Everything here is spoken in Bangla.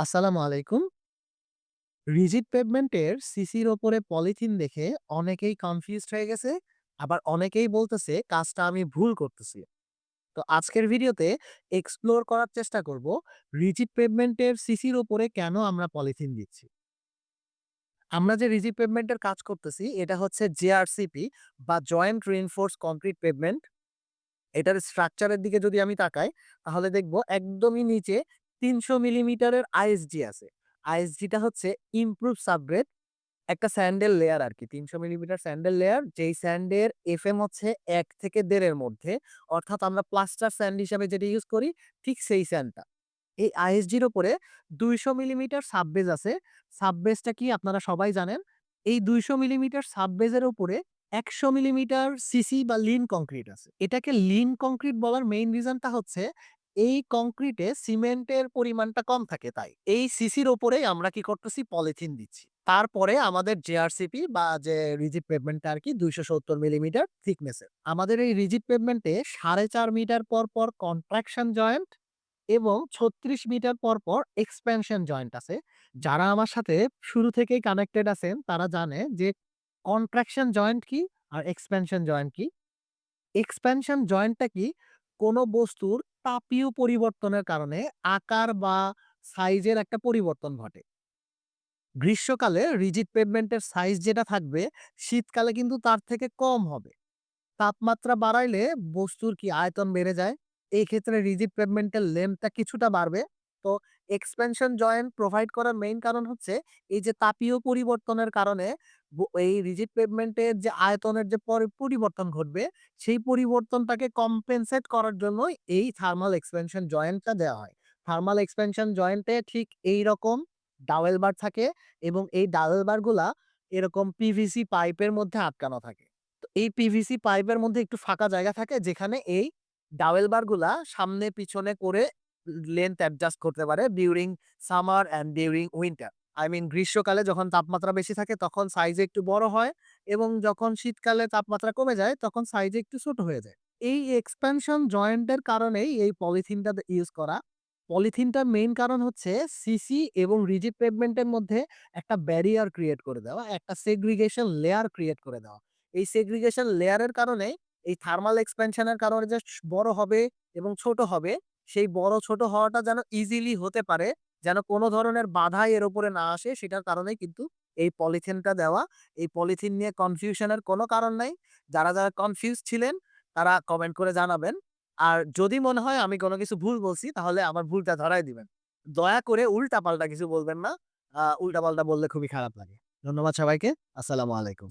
আসসালামু আলাইকুম। রিজিড পেভমেন্টের সিসির ওপরে পলিথিন দেখে অনেকেই কনফিউজড হয়ে গেছে। আবার অনেকেই বলতেছে কাজটা আমি ভুল করতেছি। তো আজকের ভিডিওতে এক্সপ্লোর করার চেষ্টা করব রিজিড পেভমেন্টের সিসির ওপরে কেন আমরা পলিথিন দিচ্ছি। আমরা যে রিজিড পেভমেন্টের কাজ করতেছি, এটা হচ্ছে জেআরসিপি বা জয়েন্ট রিইনফোর্স কংক্রিট পেভমেন্ট। এটার স্ট্রাকচারের দিকে যদি আমি তাকাই, তাহলে দেখব একদমই নিচে ৩০০ মিলিমিটারের আইএসজি আছে। আইএসজিটা হচ্ছে ইমপ্রুভ সাবগ্রেড একটা স্যান্ডেল লেয়ার আরকি। ৩০০ মিলিমিটার স্যান্ডেল লেয়ার যেই স্যান্ডের এফএম হচ্ছে ১ থেকে ১.৫ এর মধ্যে। অর্থাৎ আমরা প্লাস্টার স্যান্ড হিসাবে যেটা ইউজ করি, ঠিক সেই স্যান্ডটা। এই আইএসজির ওপরে দুইশো মিলিমিটার সাববেজ আছে। সাববেজটা কি আপনারা সবাই জানেন। এই ২০০ মিলিমিটার সাববেজের উপরে ১০০ মিলিমিটার সিসি বা লিন কংক্রিট আছে। এটাকে লিন কংক্রিট বলার মেইন রিজনটা হচ্ছে এই কংক্রিটে সিমেন্টের পরিমাণটা কম থাকে তাই। এই সিসির উপরেই আমরা কি করতেছি পলিথিন দিচ্ছি। তারপরে আমাদের জেআরসিপি বা যে রিজিড পেভমেন্টটা আর কি দুইশো সত্তর মিলিমিটার থিকনেসের। আমাদের এই রিজিড পেভমেন্টে ৪.৫ মিটার পর, পর কন্ট্রাকশন জয়েন্ট এবং ৩৬ মিটার পর, পর এক্সপ্যানশন জয়েন্ট আছে। যারা আমার সাথে শুরু থেকেই কানেক্টেড আছেন তারা জানে যে কন্ট্রাকশন জয়েন্ট কি আর এক্সপ্যানশন জয়েন্ট কি। এক্সপ্যানশন জয়েন্টটা কি? কোনো বস্তুর তাপীয় পরিবর্তনের কারণে আকার বা সাইজের একটা পরিবর্তন ঘটে। গ্রীষ্মকালে রিজিড পেভমেন্টের সাইজ যেটা থাকবে, শীতকালে কিন্তু তার থেকে কম হবে। তাপমাত্রা বাড়াইলে বস্তুর কি আয়তন বেড়ে যায়। এই ক্ষেত্রে রিজিড পেভমেন্টের লেন্থটা কিছুটা বাড়বে। তো এক্সপ্যানশন জয়েন্ট প্রোভাইড করার মেইন কারণ হচ্ছে, এই যে তাপীয় পরিবর্তনের কারণে এই রিজিড পেভমেন্টের যে আয়তনের যে পরি, পরিবর্তন ঘটবে, সেই পরিবর্তনটাকে কম্পেনসেট করার জন্যই এই থার্মাল এক্সপেনশন জয়েন্টটা দেওয়া হয়। থার্মাল এক্সপেনশন জয়েন্টে ঠিক এইরকম ডাওয়েল বার থাকে এবং এই ডাওয়েল বারগুলা এরকম পিভিসি পাইপের মধ্যে আটকানো থাকে। তো এই পিভিসি পাইপের মধ্যে একটু ফাঁকা জায়গা থাকে যেখানে এই ডাওয়েল বারগুলা সামনে পিছনে করে লেন্থ অ্যাডজাস্ট করতে পারে during summer and during winter. I mean গ্রীষ্মকালে যখন তাপমাত্রা বেশি থাকে তখন সাইজে একটু বড় হয় এবং যখন শীতকালে তাপমাত্রা কমে যায় তখন সাইজে একটু ছোট হয়ে যায়। এই এক্সপ্যানশন জয়েন্টের কারণেই এই পলিথিনটা ইউজ করা। পলিথিনটার মেইন কারণ হচ্ছে সিসি এবং রিজিড পেভমেন্টের মধ্যে একটা ব্যারিয়ার ক্রিয়েট করে দেওয়া, একটা সেগ্রিগেশন লেয়ার ক্রিয়েট করে দেওয়া। এই সেগ্রিগেশন লেয়ারের কারণে এই থার্মাল এক্সপ্যানশন এর কারণে যে বড় হবে এবং ছোট হবে, সেই বড় ছোট হওয়াটা যেন ইজিলি হতে পারে, যেন কোনো ধরনের বাধা এর উপরে না আসে সেটার কারণেই কিন্তু এই পলিথিনটা দেওয়া। এই পলিথিন নিয়ে কনফিউশন এর কোনো কারণ নাই। যারা, যারা কনফিউজ ছিলেন তারা কমেন্ট করে জানাবেন। আর যদি মনে হয় আমি কোনো কিছু ভুল বলছি তাহলে আমার ভুলটা ধরাই দিবেন। দয়া করে উল্টাপাল্টা কিছু বলবেন না। উল্টা পাল্টা বললে খুবই খারাপ লাগে। ধন্যবাদ সবাইকে। আসসালামু আলাইকুম।